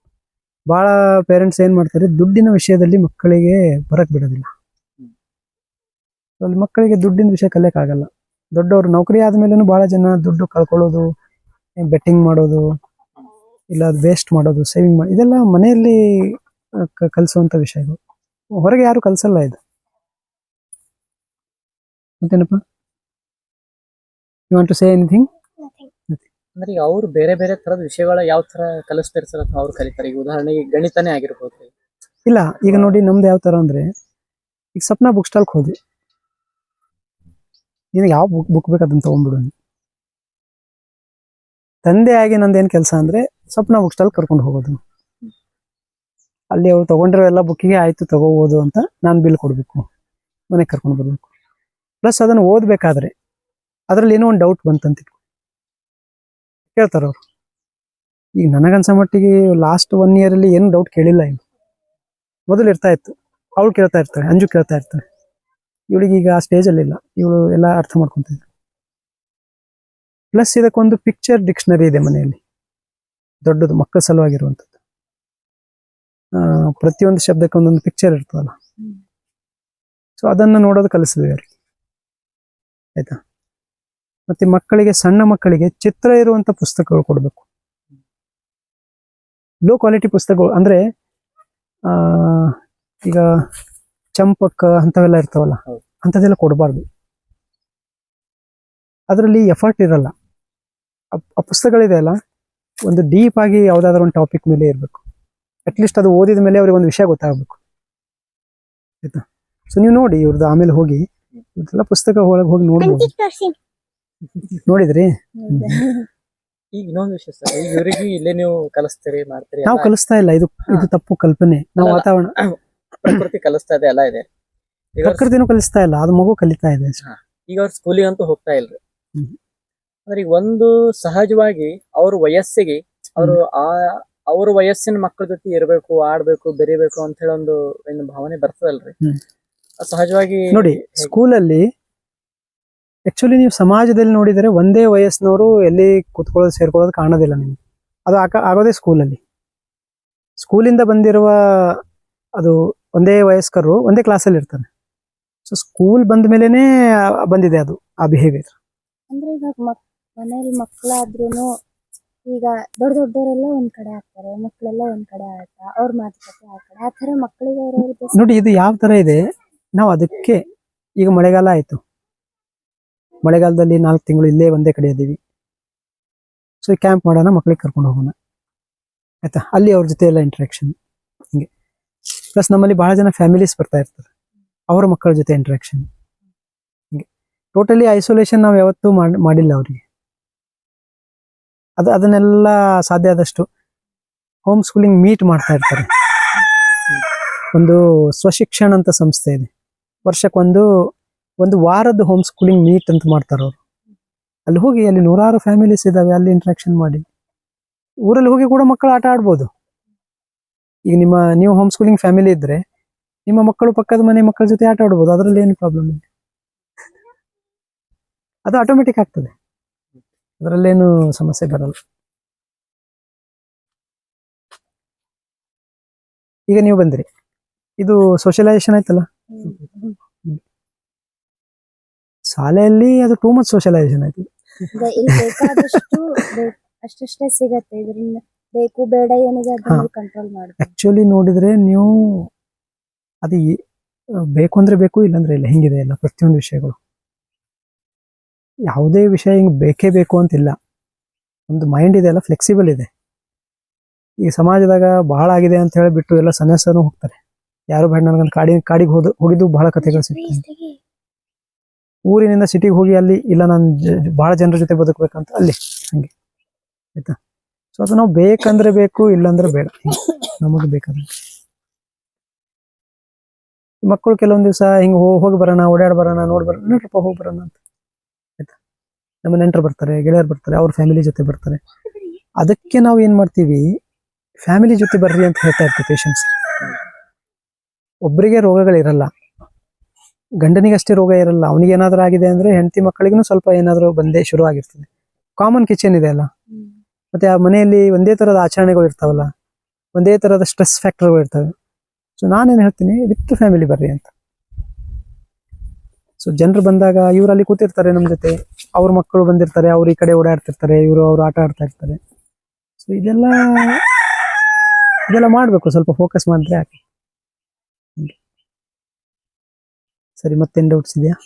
ಬಹಳ ಪೇರೆಂಟ್ಸ್ ಏನ್ ಮಾಡ್ತಾರೆ, ದುಡ್ಡಿನ ವಿಷಯದಲ್ಲಿ ಮಕ್ಕಳಿಗೆ ಬರಕ್ ಬಿಡೋದಿಲ್ಲ. ಅಲ್ಲಿ ಮಕ್ಕಳಿಗೆ ದುಡ್ಡಿನ ವಿಷಯ ಕಲಿಯಕ್ ಆಗಲ್ಲ. ದೊಡ್ಡವರು ನೌಕರಿ ಆದ್ಮೇಲೆ ಬಹಳ ಜನ ದುಡ್ಡು ಕಳ್ಕೊಳ್ಳೋದು ಬೆಟ್ಟಿಂಗ್ ಮಾಡೋದು, ಇಲ್ಲ ಅದು ವೇಸ್ಟ್ ಮಾಡೋದು ಸೇವಿಂಗ್ ಮಾಡಿ ಇದೆಲ್ಲ ಮನೆಯಲ್ಲಿ ಕಲಿಸುವಂಥ ವಿಷಯಗಳು ಹೊರಗೆ ಯಾರು ಕಲಿಸಲ್ಲ ಇದು. ಮತ್ತೇನಪ್ಪ? You want to say anything ಅಂದ್ರೆ ಈಗ ಅವ್ರು ಬೇರೆ ಬೇರೆ ತರದ ವಿಷಯಗಳ ಯಾವ ತರ ಕಲಿಸ್ತಾರೆ ಸರ್ ಅಥವಾ ಅವ್ರು ಕಲಿತಾರೆ? ಈಗ ಉದಾಹರಣೆಗೆ ಗಣಿತನೇ ಆಗಿರ್ಬೋದು. ಇಲ್ಲ ಈಗ ನೋಡಿ ನಮ್ದು ಯಾವ ತರ ಅಂದ್ರೆ ಈಗ ಸ್ವಪ್ನ ಬುಕ್ ಸ್ಟಾಲ್ ಹೋದ್ವಿ. ನಿನಗೆ ಯಾವ ಬುಕ್ ಬುಕ್ ಬೇಕು ಅದನ್ನ ತಗೊಂಡ್ಬಿಡು ನೀನು. ತಂದೆ ಆಗಿ ನಂದೇನ್ ಕೆಲಸ ಅಂದ್ರೆ ಸ್ವಪ್ನ ಬುಕ್ ಸ್ಟಾಲ್ ಕರ್ಕೊಂಡು ಹೋಗೋದು. ಅಲ್ಲಿ ಅವ್ರು ತಗೊಂಡಿರೋ ಎಲ್ಲ ಬುಕ್ಕಿಗೆ ಆಯ್ತು ತಗೋಬೋದು ಅಂತ ನಾನು ಬಿಲ್ ಕೊಡ್ಬೇಕು. ಮನೆಗೆ ಕರ್ಕೊಂಡು ಬರ್ಬೇಕು. ಪ್ಲಸ್ ಅದನ್ನು ಓದಬೇಕಾದ್ರೆ ಅದರಲ್ಲಿ ಏನೋ ಒಂದು ಡೌಟ್ ಬಂತಂತ. ಕೇಳ್ತಾರೆ ಅವ್ರು. ಈಗ ನನಗನ್ಸೋ ಮಟ್ಟಿಗೆ ಲಾಸ್ಟ್ ಒನ್ ಇಯರ್ ಅಲ್ಲಿ ಏನು ಡೌಟ್ ಕೇಳಿಲ್ಲ ಇವ್ರು. ಮೊದಲು ಇರ್ತಾ ಇತ್ತು. ಅವಳು ಕೇಳ್ತಾ ಇರ್ತಾಳೆ ಅಂಜು ಕೇಳ್ತಾ ಇರ್ತಾಳೆ. ಇವಳಿಗೆ ಈಗ ಆ ಸ್ಟೇಜಲ್ಲಿ ಇಲ್ಲ. ಇವಳು ಎಲ್ಲ ಅರ್ಥ ಮಾಡ್ಕೊತಿದ್ರು ಪ್ಲಸ್ ಇದಕ್ಕೊಂದು ಪಿಕ್ಚರ್ ಡಿಕ್ಷನರಿ ಇದೆ ಮನೆಯಲ್ಲಿ. ದೊಡ್ಡದು ಮಕ್ಕಳ ಸಲುವಾಗಿರುವಂಥದ್ದು. ಪ್ರತಿಯೊಂದು ಶಬ್ದಕ್ಕೆ ಒಂದೊಂದು ಪಿಕ್ಚರ್ ಇರ್ತದಲ್ಲ. ಸೊ ಅದನ್ನು ನೋಡೋದು ಕಲಿಸಿದ್ವಿ ಅವ್ರಿಗೆ. ಆಯ್ತಾ? ಮತ್ತೆ ಮಕ್ಕಳಿಗೆ ಸಣ್ಣ ಮಕ್ಕಳಿಗೆ ಚಿತ್ರ ಇರುವಂತ ಪುಸ್ತಕಗಳು ಕೊಡಬೇಕು. ಲೋ ಕ್ವಾಲಿಟಿ ಪುಸ್ತಕಗಳು ಅಂದ್ರೆ ಆ ಈಗ ಚಂಪಕ್ ಅಂತವೆಲ್ಲ ಇರ್ತಾವಲ್ಲ ಅಂತದೆಲ್ಲ ಅಂಥದ್ದೆಲ್ಲ ಕೊಡಬಾರ್ದು. ಅದರಲ್ಲಿ ಎಫರ್ಟ್ ಇರಲ್ಲ. ಆ ಪುಸ್ತಕಗಳಿದೆ ಅಲ್ಲ ಒಂದು ಡೀಪ್ ಆಗಿ ಯಾವ್ದಾದ್ರು ಒಂದು ಟಾಪಿಕ್ ಮೇಲೆ ಇರಬೇಕು. ಅಟ್ಲೀಸ್ಟ್ ಅದು ಓದಿದ ಮೇಲೆ ಅವ್ರಿಗೆ ಒಂದು ವಿಷಯ ಗೊತ್ತಾಗಬೇಕು. ಆಯ್ತಾ? ಸೊ ನೀವು ನೋಡಿ ಇವ್ರದ್ದು ಆಮೇಲೆ ಹೋಗಿ ಇವ್ರದ್ದೆಲ್ಲ ಪುಸ್ತಕ ಒಳಗೆ ಹೋಗಿ ನೋಡ್ಬೋದು. ನೋಡಿದ್ರಿ? ಈಗ ಇನ್ನೊಂದು ವಿಷಯ ಸರ್ ಈಗ ಇವರಿಗೆ ಇಲ್ಲೇ ನೀವು ಕಲಿಸ್ತೀರಿ ಮಾಡ್ತೀರಿ ನಾವು ಕಲಿಸ್ತಾ ಇಲ್ಲ ಇದು ಇದು ತಪ್ಪು ಕಲ್ಪನೆ. ನಾವು ವಾತಾವರಣ ಪ್ರಕೃತಿ ಕಲಿಸ್ತಾ ಇದೆ ಎಲ್ಲ ಇದೆ. ಈಗ ಅವ್ರು- ಪ್ರಕೃತಿನೂ ಕಲಿಸ್ತಾ ಇಲ್ಲ ಅದು ಮಗು ಕಲಿತಾ ಇದೆ ಅಷ್ಟೇ. ಈಗ ಅವ್ರ ಸ್ಕೂಲಿಗೆ ಅಂತೂ ಹೋಗ್ತಾ ಇಲ್ರಿ. ಹ್ಮ್. ಅಂದ್ರೆ ಈಗ ಒಂದು ಸಹಜವಾಗಿ ಅವ್ರ ವಯಸ್ಸಿಗೆ ಅವರು ಆ ಅವ್ರ ವಯಸ್ಸಿನ ಮಕ್ಕಳ ಜೊತೆ ಇರಬೇಕು ಆಡ್ಬೇಕು ಬೆರಿಬೇಕು ಅಂತ ಹೇಳಿ ಒಂದು ಏನು ಭಾವನೆ ಬರ್ತದಲ್ರಿ. ಹ್ಮ್. ಸಹಜವಾಗಿ ನೋಡಿ ಸ್ಕೂಲಲ್ಲಿ ಆಕ್ಚುಲಿ ನೀವು ಸಮಾಜದಲ್ಲಿ ನೋಡಿದರೆ ಒಂದೇ ವಯಸ್ಸಿನವರು ಎಲ್ಲಿ ಕುತ್ಕೊಳ್ಳೋದು ಸೇರ್ಕೊಳ್ಳೋದು ಕಾಣೋದಿಲ್ಲ ನಿಮ್ಗೆ. ಅದು ಆಕ ಆಗೋದೇ ಸ್ಕೂಲಲ್ಲಿ. ಸ್ಕೂಲಿಂದ ಬಂದಿರುವ ಅದು ಒಂದೇ ವಯಸ್ಕರು ಒಂದೇ ಕ್ಲಾಸಲ್ಲಿ ಇರ್ತಾರೆ. ಸೊ ಸ್ಕೂಲ್ ಬಂದ ಮೇಲೇನೆ ಬಂದಿದೆ ಅದು ಆ ಬಿಹೇವಿಯರ್ ಅಂದ್ರೆ ಈಗ ಮಕ್ ಮನೇಲಿ ಮಕ್ಕಳಾದ್ರೂನು ಈಗ ದೊಡ್ಡ ದೊಡ್ಡವರೆಲ್ಲ ಒಂದ್ ಕಡೆ ಆಗ್ತಾರೆ ಮಕ್ಕಳೆಲ್ಲ ಒಂದ್ ಕಡೆ ಆಗ್ತಾರೆ ಅವ್ರ ಮಾತುಕತೆ ಆ ಕಡೆ. ಆ ತರ ಮಕ್ಕಳಿಗೆ ನೋಡಿ ಇದು ಯಾವ ತರ ಇದೆ? ನಾವು ಅದಕ್ಕೆ ಈಗ ಮಳೆಗಾಲ ಆಯಿತು. ಮಳೆಗಾಲದಲ್ಲಿ ನಾಲ್ಕು ತಿಂಗಳು ಇಲ್ಲೇ ಒಂದೇ ಕಡೆ ಇದ್ದೀವಿ. ಸೊ ಕ್ಯಾಂಪ್ ಮಾಡೋಣ, ಮಕ್ಳಿಗೆ ಕರ್ಕೊಂಡು ಹೋಗೋಣ. ಆಯ್ತಾ? ಅಲ್ಲಿ ಅವ್ರ ಜೊತೆ ಎಲ್ಲ ಇಂಟ್ರಾಕ್ಷನ್ ಹಿಂಗೆ. ಪ್ಲಸ್ ನಮ್ಮಲ್ಲಿ ಭಾಳ ಜನ ಫ್ಯಾಮಿಲೀಸ್ ಬರ್ತಾ ಇರ್ತಾರೆ. ಅವರ ಮಕ್ಕಳ ಜೊತೆ ಇಂಟ್ರಾಕ್ಷನ್ ಹಿಂಗೆ. ಟೋಟಲಿ ಐಸೋಲೇಷನ್ ನಾವು ಯಾವತ್ತೂ ಮಾಡಿಲ್ಲ ಅವರಿಗೆ. ಅದು, ಅದನ್ನೆಲ್ಲ ಸಾಧ್ಯ ಆದಷ್ಟು ಹೋಮ್ ಸ್ಕೂಲಿಂಗ್ ಮೀಟ್ ಮಾಡ್ತಾ ಇರ್ತಾರೆ. ಒಂದು ಸ್ವಶಿಕ್ಷಣ ಅಂತ ಸಂಸ್ಥೆ ಇದೆ. ವರ್ಷಕ್ಕೊಂದು ಒಂದು ವಾರದ ಹೋಮ್ ಸ್ಕೂಲಿಂಗ್ ಮೀಟ್ ಅಂತ ಮಾಡ್ತಾರೆ ಅವರು. ಅಲ್ಲಿ ಹೋಗಿ ಅಲ್ಲಿ ನೂರಾರು ಫ್ಯಾಮಿಲೀಸ್ ಇದ್ದಾವೆ ಅಲ್ಲಿ ಇಂಟ್ರಾಕ್ಷನ್ ಮಾಡಿ. ಊರಲ್ಲಿ ಹೋಗಿ ಕೂಡ ಮಕ್ಕಳು ಆಟ ಆಡ್ಬೋದು. ಈಗ ನಿಮ್ಮ, ನೀವು ಹೋಮ್ ಸ್ಕೂಲಿಂಗ್ ಫ್ಯಾಮಿಲಿ ಇದ್ರೆ, ನಿಮ್ಮ ಮಕ್ಕಳು ಪಕ್ಕದ ಮನೆ ಮಕ್ಕಳ ಜೊತೆ ಆಟ ಆಡ್ಬೋದು, ಅದರಲ್ಲಿ ಏನು ಪ್ರಾಬ್ಲಮ್ ಇಲ್ಲ. ಅದು ಆಟೋಮೆಟಿಕ್ ಆಗ್ತದೆ. ಅದರಲ್ಲೇನು ಸಮಸ್ಯೆ ಬರಲ್ಲ. ಈಗ ನೀವು ಬಂದಿರಿ. ಇದು ಸೋಷಲೈಸೇಷನ್ ಆಯ್ತಲ್ಲ? ಶಾಲೆಯಲ್ಲಿ ಅದು ಟೂ ಮಚ್ ಸೋಷಲೈಸೇಷನ್ ಆಯ್ತು. ಬೇಕಾದಷ್ಟು ಅಷ್ಟಷ್ಟೇ ಸಿಗತ್ತೆ. ಇದರಿಂದ ಬೇಕು ಬೇಡ ಏನಿದೆ ಅದನ್ನ ಕಂಟ್ರೋಲ್ ಮಾಡಿ ಆಕ್ಚುಲಿ ನೋಡಿದ್ರೆ ನೀವು ಅದು ಬೇಕು ಅಂದ್ರೆ ಬೇಕು ಇಲ್ಲಾಂದ್ರೆ ಇಲ್ಲ. ಹಿಂಗಿದೆ ಎಲ್ಲ ಪ್ರತಿಯೊಂದು ವಿಷಯಗಳು. ಯಾವುದೇ ವಿಷಯ ಹಿಂಗೆ ಬೇಕೇ ಬೇಕು ಅಂತಿಲ್ಲ. ಒಂದು ಮೈಂಡ್ ಇದೆ ಎಲ್ಲ ಫ್ಲೆಕ್ಸಿಬಲ್ ಇದೆ. ಈ ಸಮಾಜದಾಗ ಬಹಳ ಆಗಿದೆ ಅಂತ ಹೇಳಿಬಿಟ್ಟು ಎಲ್ಲ ಸನ್ಯಾಸನೂ ಹೋಗ್ತಾರೆ. ಯಾರು ಬೇಡ ನನಗೆ ಕಾಡಿ ಕಾಡಿಗೆ ಹೋದ ಹೋಗಿದ್ದು ಬಹಳ ಕಥೆಗಳು ಸಿಗ್ತವೆ. ಊರಿನಿಂದ ಸಿಟಿಗೆ ಹೋಗಿ ಅಲ್ಲಿ ಇಲ್ಲ ನಾನು ಬಹಳ ಜನರ ಜೊತೆ ಬದುಕಬೇಕಂತ ಅಲ್ಲಿ ಹಂಗೆ. ಆಯ್ತಾ? ಸೊ ಅದು ನಾವು ಬೇಕಂದ್ರೆ ಬೇಕು ಇಲ್ಲಾಂದ್ರೆ ಬೇಡ. ನಮಗೆ ಬೇಕಾದ್ರೆ ಮಕ್ಕಳು ಕೆಲವೊಂದು ದಿವಸ ಹಿಂಗೆ ಹೋಗಿ ಬರೋಣ ಓಡಾಡ್ ಬರೋಣ ನೋಡಿ ಬರೋಣ ನೋಡ್ರಪ್ಪ ಹೋಗಿ ಬರೋಣ ಅಂತ. ಆಯ್ತಾ? ನಮ್ಮ ನೆಂಟರು ಬರ್ತಾರೆ ಗೆಳೆಯರು ಬರ್ತಾರೆ ಅವ್ರ ಫ್ಯಾಮಿಲಿ ಜೊತೆ ಬರ್ತಾರೆ. ಅದಕ್ಕೆ ನಾವು ಏನ್ ಮಾಡ್ತೀವಿ ಫ್ಯಾಮಿಲಿ ಜೊತೆ ಬರ್ರಿ ಅಂತ ಹೇಳ್ತಾ ಇರ್ತೀವಿ ಪೇಷಂಟ್ಸ್ ಒಬ್ಬರಿಗೆ ರೋಗಗಳಿರಲ್ಲ ಗಂಡನಿಗಷ್ಟೇ ರೋಗ ಇರಲ್ಲ. ಅವನಿಗೆ ಏನಾದರೂ ಆಗಿದೆ ಅಂದ್ರೆ ಹೆಂಡತಿ ಮಕ್ಕಳಿಗೂ ಸ್ವಲ್ಪ ಏನಾದರೂ ಬಂದೇ ಶುರು ಆಗಿರ್ತದೆ. ಕಾಮನ್ ಕಿಚನ್ ಇದೆ ಅಲ್ಲ. ಮತ್ತೆ ಆ ಮನೆಯಲ್ಲಿ ಒಂದೇ ಥರದ ಆಚರಣೆಗಳು ಇರ್ತಾವಲ್ಲ. ಒಂದೇ ಥರದ ಸ್ಟ್ರೆಸ್ ಫ್ಯಾಕ್ಟರ್ಗಳು ಇರ್ತವೆ. ಸೊ ನಾನೇನು ಹೇಳ್ತೀನಿ ವಿತ್ ಫ್ಯಾಮಿಲಿ ಬರ್ರಿ ಅಂತ. ಸೊ ಜನರು ಬಂದಾಗ ಇವ್ರು ಅಲ್ಲಿ ಕೂತಿರ್ತಾರೆ ನಮ್ಮ ಜೊತೆ. ಅವ್ರ ಮಕ್ಕಳು ಬಂದಿರ್ತಾರೆ, ಅವ್ರು ಈ ಕಡೆ ಓಡಾಡ್ತಿರ್ತಾರೆ, ಇವರು ಅವ್ರು ಆಟ ಆಡ್ತಾ ಇರ್ತಾರೆ. ಸೊ ಇದೆಲ್ಲ ಇದೆಲ್ಲ ಮಾಡಬೇಕು. ಸ್ವಲ್ಪ ಫೋಕಸ್ ಮಾಡಿದ್ರೆ ಯಾಕೆ ಸರಿ ಮತ್ತೇನು ಡೌಟ್ಸ್ ಇದೆಯಾ?